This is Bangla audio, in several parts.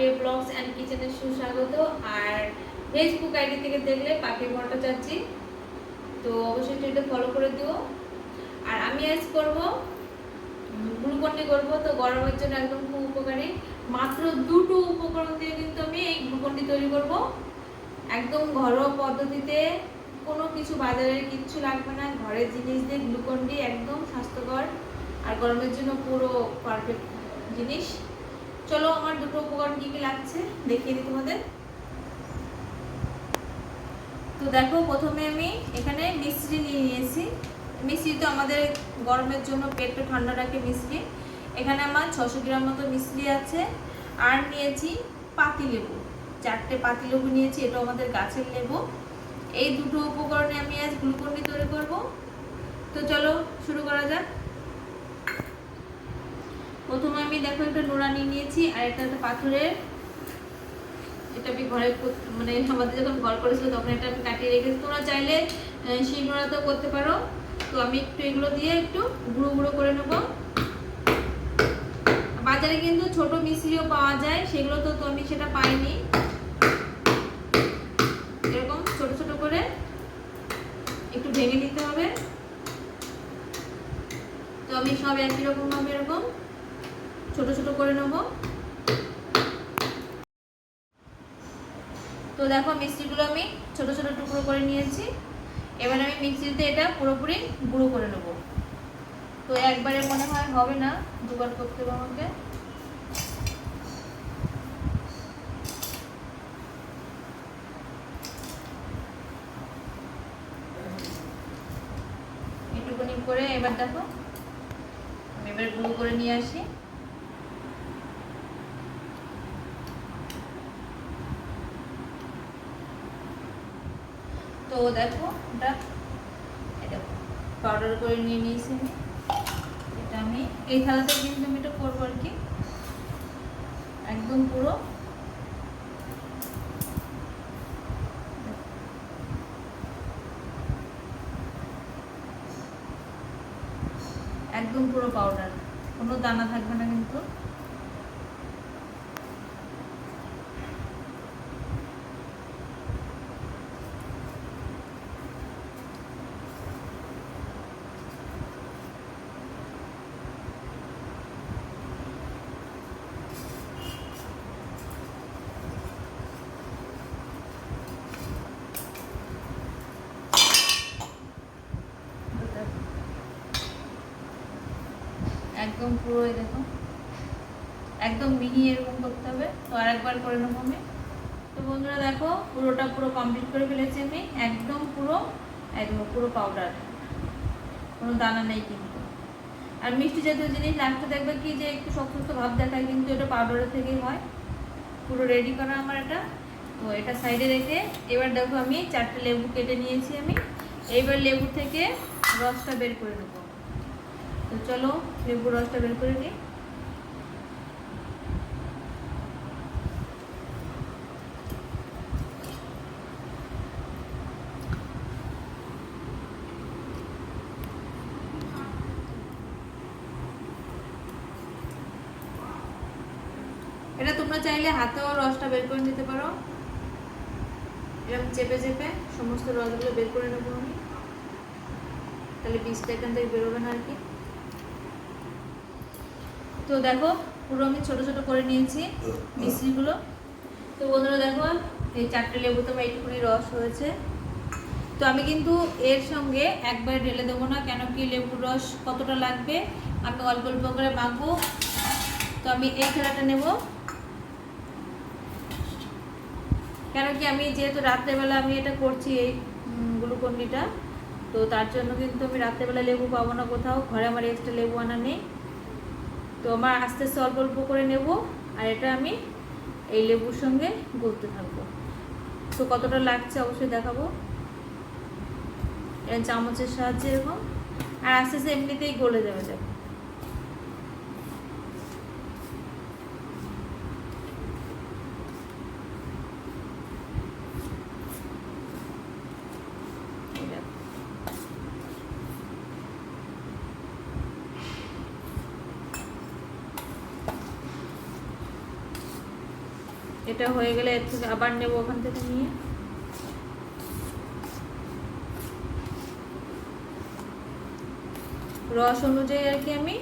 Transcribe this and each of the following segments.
পাপি ব্লগস অ্যান্ড কিচেনে সুস্বাগত। আর ফেসবুক আইডি থেকে দেখলে পাপি ভট্টাচার্যি তো অবশ্যই এটা ফলো করে দিও। আর আমি আজ করব গ্লুকন্ডি করব। তো গরমের জন্য একদম খুব উপকারী। মাত্র দুটো উপকরণ দিয়ে কিন্তু আমি এই গ্লুকন্ডি তৈরি করব। একদম ঘরোয়া পদ্ধতিতে, কোনো কিছু বাজারের কিচ্ছু লাগবে না। ঘরের জিনিস দিয়ে গ্লুকন্ডি একদম স্বাস্থ্যকর। আর গরমের জন্য পুরো পারফেক্ট জিনিস। চলো আমার দুটো উপকরণ কি কি লাগছে? দেখিয়ে দিই তোমাদের। তো দেখো, প্রথমে আমি এখানে মিশ্রি নিয়ে নিয়েছি। মিশ্রি তো আমাদের গরমের জন্য পেটটা ঠান্ডা রাখে মিশ্রি এখানে আমার ছশো গ্রাম মতো মিশ্রি আছে। আর নিয়েছি পাতিলেবু চারটে পাতিলেবু নিয়েছি এটা আমাদের গাছের লেবু। এই দুটো উপকরণে আমি আজ গ্লুকন্ডি তৈরি করব। তো চলো, শুরু করা যাক। প্রথমে আমি দেখো একটা নোড়া নিয়ে নিয়েছি, আর একটা একটা পাথরের। এটা আমি ঘরে মানে আমাদের যখন ঘর করেছিল তখন এটা আমি কাটিয়ে রেখেছি। তোমরা চাইলে সেই নোড়াতেও করতে পারো। তো আমি একটু এগুলো দিয়ে একটু গুঁড়ো গুঁড়ো করে নেব। বাজারে কিন্তু ছোট মিশ্রিও পাওয়া যায়, সেগুলো তো আমি সেটা পাইনি। এরকম ছোট ছোট করে একটু ভেঙে নিতে হবে। তো আমি সব একই রকম ভাবে এরকম ছোট ছোট করে নেব। তো দেখো মিষ্টিগুলো আমি ছোট ছোট টুকরো করে নিয়েছি। এবার আমি মিক্সিতে এটা পুরোপুরি গুঁড়ো করে নেব। তো একবারে মনে হয় হবে না, দুবার করতে হবে আমাকে। একটুখানি করে এবার দেখো, আমি এবার গুঁড়ো করে নিয়ে আসি। দেখো এটা পাউডার করে নিয়ে নিয়েছি এটা আমি, এই থালাতে কিন্তু আমি এটা করব আর কি। একদম পুরো। একদম পুরো পাউডার কোনো দানা থাকবে না কিন্তু। একদম পুরো দেখো। একদম মিহি এরকম করতে হবে। তো আরেকবার করে নেব আমি। তো বন্ধুরা দেখো, পুরোটা পুরো কমপ্লিট করে ফেলেছি আমি। একদম পুরো একদম পুরো পাউডার কোনো দানা নেই কিন্তু। আর মিষ্টি জাতীয় জিনিস লাগতে দেখবে কি যে একটু শক্ত শক্ত ভাব দেখায়, কিন্তু এটা পাউডারের থেকেই হয়। পুরো রেডি করা আমার এটা। তো এটা সাইডে রেখে এবার দেখো আমি চারটে লেবু কেটে নিয়েছি আমি। এইবার লেবু থেকে রসটা বের করে নেব। তো চলো লেবুর রসটা বের করে নিই। এটা তোমরা চাইলে হাতেও রসটা বের করে নিতে পারো। এরকম চেপে চেপে সমস্ত রসগুলো বের করে নেব আমি। তাহলে বীজটা এখান থেকে বেরোবে না আর কি। তো দেখো, পুরো আমি ছোট ছোট করে নিয়েছি মিশ্রিগুলো। তো বন্ধুরা দেখো, এই চারটে লেবু তো এইটুকুনি রস হয়েছে তো আমি কিন্তু এর সঙ্গে একবারে ঢেলে দেবো না, কেন কি লেবুর রস কতটা লাগবে, আমি অল্প অল্প করে মাখবো। তো আমি এই খেলাটা নেব। কেন কি আমি যেহেতু রাত্রেবেলা আমি এটা করছি এই গ্লুকন্ডিটা, তো তার জন্য কিন্তু আমি রাত্রেবেলা লেবু পাবো না কোথাও, ঘরে আমার এক্সট্রা লেবু আনা নেই। তো আমার আস্তে আস্তে অল্প অল্প করে নেব, আর এটা আমি এই লেবুর সঙ্গে গলতে থাকব। তো কতটা লাগছে অবশ্যই দেখাবো। এটা চামচের সাহায্যে এরকম। আর আস্তে আস্তে এমনিতেই গলে যাবে, দেখো এই দেখো। এটা হয়ে গেলে এর থেকে আবার নেব ওখান থেকে নিয়ে। রস অনুযায়ী আর কি আমি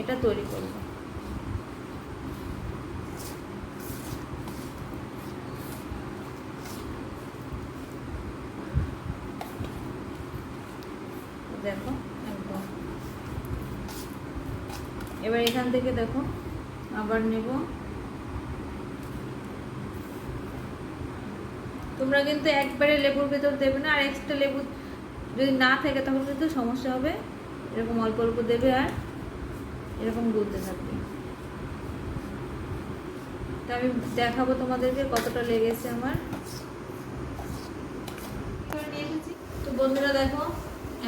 এটা তৈরি করব। দেখো, একদম। এবার এখান থেকে দেখো, আবার নেব। তোমরা কিন্তু একবারে লেবুর ভেতর দেবে না আর এক্সট্রা লেবু যদি না থাকে তখন কিন্তু সমস্যা হবে। এরকম অল্প অল্প দেবে আর এরকম গুলতে থাকবে। তো আমি দেখাবো তোমাদেরকে কতটা লেগেছে আমার। তো বন্ধুরা দেখো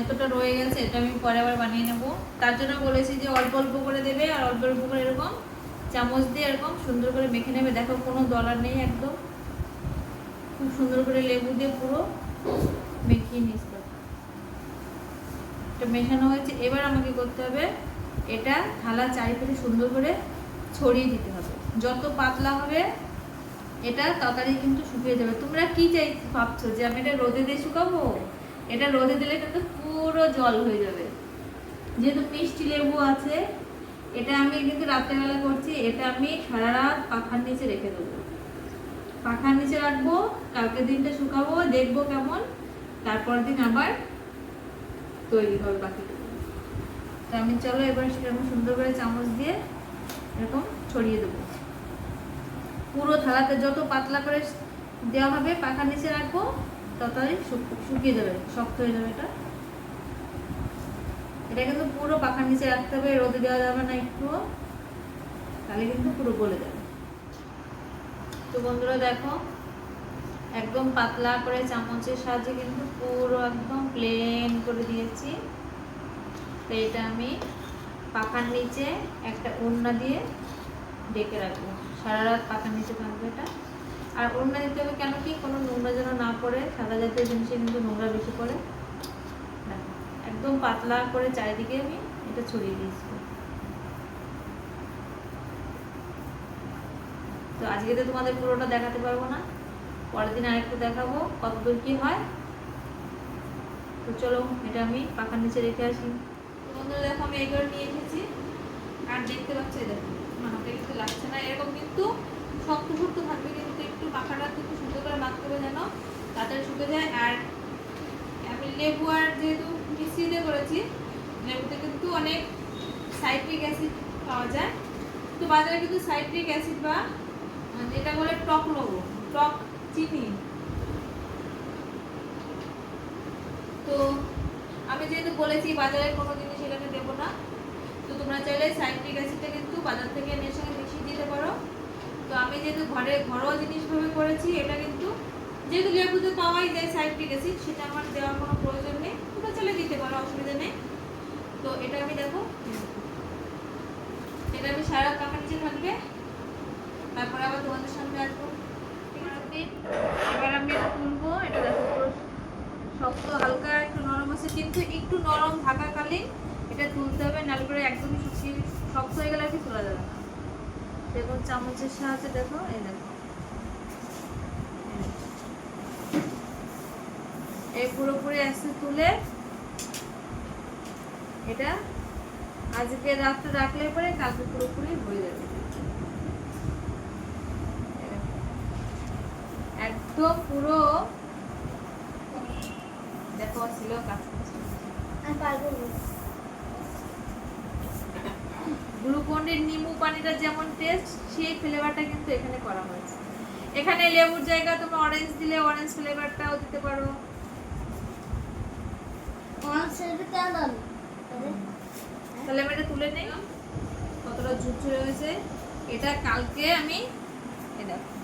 এতটা রয়ে গেছে এটা আমি পরে আবার বানিয়ে নেব। তার জন্য বলেছি যে অল্প অল্প করে দেবে আর অল্প অল্প করে এরকম চামচ দিয়ে এরকম সুন্দর করে মেখে নেবে। দেখো কোনো দলার নেই একদম। খুব সুন্দর করে লেবু দিয়ে পুরো মেখিয়ে নিস এটা মেশানো হয়েছে। এবার আমাকে করতে হবে এটা থালা চারিপাশে সুন্দর করে ছড়িয়ে দিতে হবে। যত পাতলা হবে এটা তরকারি কিন্তু শুকিয়ে যাবে। তোমরা কি চাই, ভাবছ যে আমি এটা রোদে দিয়ে শুকাবো? এটা রোদে দিলে কিন্তু পুরো জল হয়ে যাবে। যেহেতু মিষ্টি লেবু আছে, এটা আমি কিন্তু রাত্রেবেলা করছি, এটা আমি সারা রাত পাখার নিচে রেখে দেবো। পাখার নিচে রাখব কালকে দিনটা শুকাবো, দেখব কেমন। তারপর দিন আবার তৈরি হবে বাকিটুকু তো আমি চলো এবার সেরকম সুন্দর করে চামচ দিয়ে এরকম ছড়িয়ে দেবো। পুরো থালাতে যত পাতলা করে দেওয়া হবে, পাখার নিচে রাখব, ততই শুকিয়ে যাবে, শক্ত হয়ে যাবে এটা। এটা কিন্তু পুরো পাখার নিচে রাখতে হবে, রোদে দেওয়া যাবে না একটু তাহলে কিন্তু পুরো গলে যাবে। তো বন্ধুরা দেখো, একদম পাতলা করে চামচের সাহায্যে কিন্তু পুরো একদম প্লেন করে দিয়েছি। তো এটা আমি পাখার নিচে একটা ওড়না দিয়ে ডেকে রাখব। সারা রাত পাখার নিচে থাকবে এটা। আর ওড়না দিতে হবে কেন কি? কোনো নোংরা যেন না পড়ে। সাদা জাতীয় জিনিসে কিন্তু নোংরা বেশি পড়ে। একদম পাতলা করে চারিদিকে আমি এটা ছড়িয়ে দিয়েছি। তো আজকে তো তোমাদের পুরোটা দেখাতে পারব না। পরের দিন আরেকটু দেখাবো কতদূর কি হয়। তো চলো, এটা আমি পাখার নিচে রেখে আসি। বন্ধুরা, দেখো আমি এগুলো নিয়ে এসেছি। আর দেখতে পাচ্ছি দেখো আমার হাতে কিন্তু লাগছে না। এরকম কিন্তু শক্ত শক্ত থাকবে, কিন্তু একটু পাখাটা কিন্তু সুন্দর করে মাখতে হবে যেন তাড়াতাড়ি শুকে যায়। আর আমি লেবু আর যেহেতু দিয়ে করেছি, লেবুতে কিন্তু অনেক সাইট্রিক অ্যাসিড পাওয়া যায়। তো বাজারে কিন্তু সাইট্রিক অ্যাসিড বা যেটা বলে টক লবণ টক চিনি। তো আমি যেহেতু বলেছি বাজারে কোনো জিনিস এখানে দেবো না, তো তোমরা চাইলে সাইট্রিক অ্যাসিডটা কিন্তু বাজার থেকে এনে সঙ্গে মিশিয়ে দিতে পারো। তো আমি যেহেতু ঘরে ঘরোয়া জিনিসভাবে করেছি, এটা কিন্তু যেহেতু লেবুতে পাওয়াই যায় সাইট্রিক অ্যাসিড, সেটা আমার দেওয়ার কোনো প্রয়োজন নেই, তোমরা চাইলে দিতে পারো, অসুবিধা নেই। তো এটা আমি দেখো এটা আমি সারা পাকা নিচে থাকবে। তারপরে আবার তোমাদের সামনে আসব। এবার আমি এটা তুলবো, এটা দেখো শক্ত, হালকা, একটু নরম আছে। কিন্তু একটু নরম থাকাকালীন এটা তুলতে হবে, নাহলে করে একদমই শুকিয়ে শক্ত হয়ে গেলে আর কি তোলা যাবে না। দেখুন চামচের সাহায্যে দেখো, এই দেখো। এই পুরোপুরি আসতে তুলে এটা আজকে রাত্রে রাখলে পরে কালকে পুরোপুরি হয়ে যাবে। একদম পুরো দেখো ছিল কাছাকাছি আমি পারব না। নিম্বু পানিটা যেমন টেস্ট সেই ফ্লেভারটা কিন্তু এখানে করা হয়েছে। এখানে লেবুর জায়গা তুমি অরেঞ্জ দিলে অরেঞ্জ ফ্লেভারটাও দিতে পারো। তাহলে আমি এটা তুলে নেই। কতটা ঝুরঝুরে হয়েছে। এটা কালকে আমি এই দেখো।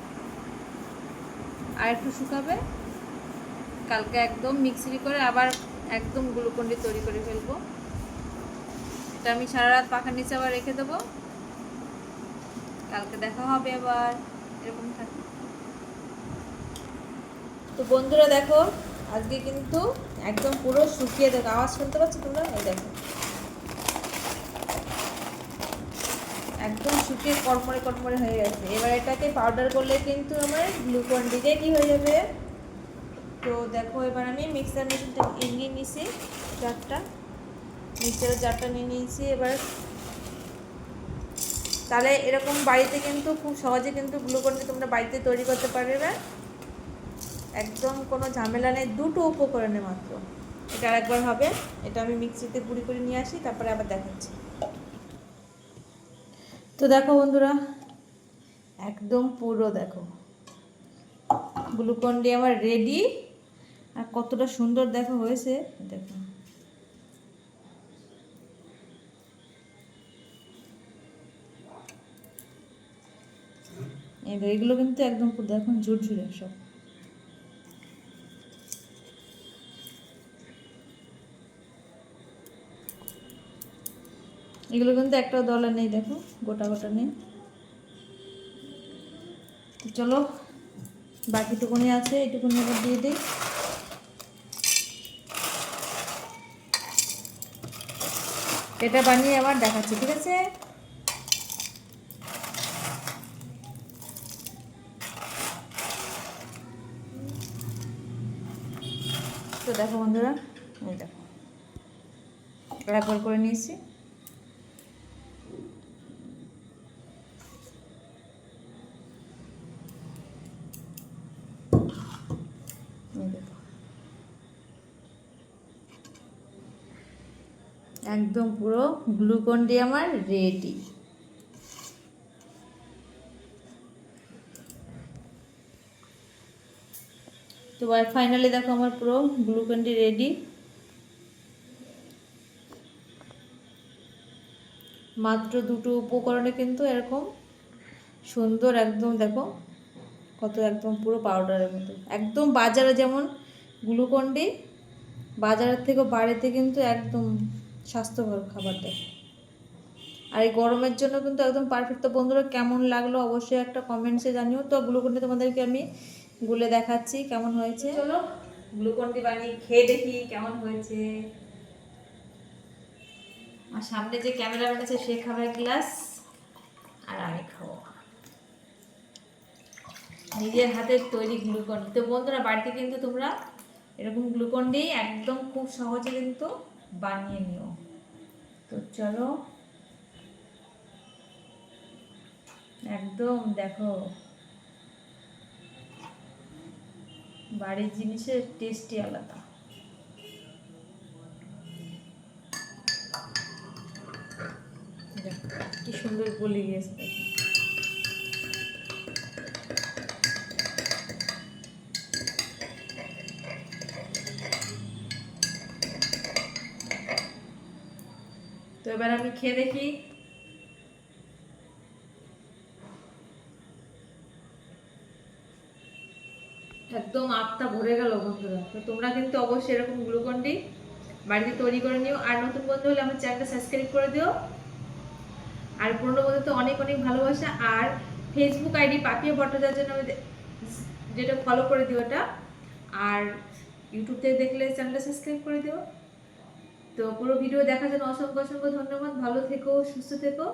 আর একটু শুকাবে। কালকে একদম মিক্সি করে আবার একদম গ্লুকন্ডি তৈরি করে ফেলব। এটা আমি সারা রাত পাখার নিচে আবার রেখে দেবো। কালকে দেখা হবে আবার, এরকম থাকে তো বন্ধুরা দেখো, আজকে কিন্তু একদম পুরো শুকিয়ে দেখো, আওয়াজ শুনতে পাচ্ছ তোমরা? এই দেখো। একদম শুকিয়ে কড়মড়ে কড়মড়ে হয়ে গেছে। এবার এটাকে পাউডার করলে কিন্তু আমার গ্লুকন ডি রেডি হয়ে যাবে? তো দেখো, এবার আমি মিক্সার মেশিনটা নিয়ে নিয়েছি জারটা মিক্সারের জারটা নিয়ে নিয়েছি, এবার তাহলে এরকম বাড়িতে কিন্তু খুব সহজে কিন্তু গ্লুকন তোমরা বাড়িতে তৈরি করতে পারবে। একদম কোনো ঝামেলা নেই, দুটো উপকরণে মাত্র। এটা আরেকবার হবে। এটা আমি মিক্সিতে গুঁড়ি করে নিয়ে আসি, তারপরে আবার দেখাচ্ছি। তো দেখো বন্ধুরা, একদম পুরো দেখো। গ্লুকন ডি আমার রেডি আর কতটা সুন্দর দেখো হয়েছে, দেখো। এগুলো কিন্তু একদম দেখুন ঝুরঝুরে সব। এগুলো কিন্তু একটাও দলা নেই, দেখো, গোটা গোটা নেই। চলো, বাকিটুকুনি আছে এইটুকুনি এবার দিয়ে দিই। এটা বানিয়ে আবার দেখাচ্ছি, ঠিক আছে? তো দেখো বন্ধুরা দেখো। একবার করে নিয়েছি এই দেখো। একদম পুরো গ্লুকন ডি আমার রেডি। তো ফাইনালি দেখো আমার পুরো গ্লুকন ডি রেডি। মাত্র দুটো উপকরণে কিন্তু এরকম সুন্দর একদম দেখো, কত একদম পুরো পাউডারের মতো। একদম বাজারে যেমন গ্লুকন ডি, বাজারের থেকে বাড়িতে কিন্তু একদম স্বাস্থ্যকর খাবার দেয়। আর এই গরমের জন্য কিন্তু একদম পারফেক্ট তো বন্ধুরা, কেমন লাগল অবশ্যই একটা কমেন্টসে জানিও। তো গ্লুকন্ডি তোমাদেরকে আমি গুলে দেখাচ্ছি, কেমন হয়েছে? চলো গ্লুকন্ডি বানিয়ে খেয়ে দেখি কেমন হয়েছে। আর সামনে যে ক্যামেরাম্যান আছে, সে খাবে গ্লাস আর আমি খাব। নিজের হাতের তৈরি গ্লুকন তো বন্ধুরা, বাড়িতে কিন্তু তোমরা এরকম গ্লুকন ডি একদম খুব সহজে কিন্তু বানিয়ে নিও। তো চলো। একদম দেখো। বাড়ির জিনিসের টেস্টই আলাদা। কি সুন্দর গলি গেছে এবার আমি খেয়ে দেখি। একদম আত্মা ভরে গেল বন্ধুরা। তো তোমরা কিন্তু অবশ্যই এরকম গ্লুকন ডি বাড়িতে তৈরি করে নিও। আর নতুন বন্ধু হলে আমার চ্যানেলটা সাবস্ক্রাইব করে দিও। আর পুরনো বন্ধু তো অনেক অনেক ভালোবাসা। আর ফেসবুক আইডি পাপিয়া ভট্টাচার্য নামে দে- যেটা ফলো করে দিও ওটা। আর ইউটিউব থেকে দেখলে চ্যানেলটা সাবস্ক্রাইব করে দিও। তো পুরো ভিডিও দেখার জন্য অসংখ্য অসংখ্য ধন্যবাদ। ভালো থেকো সুস্থ থেকো।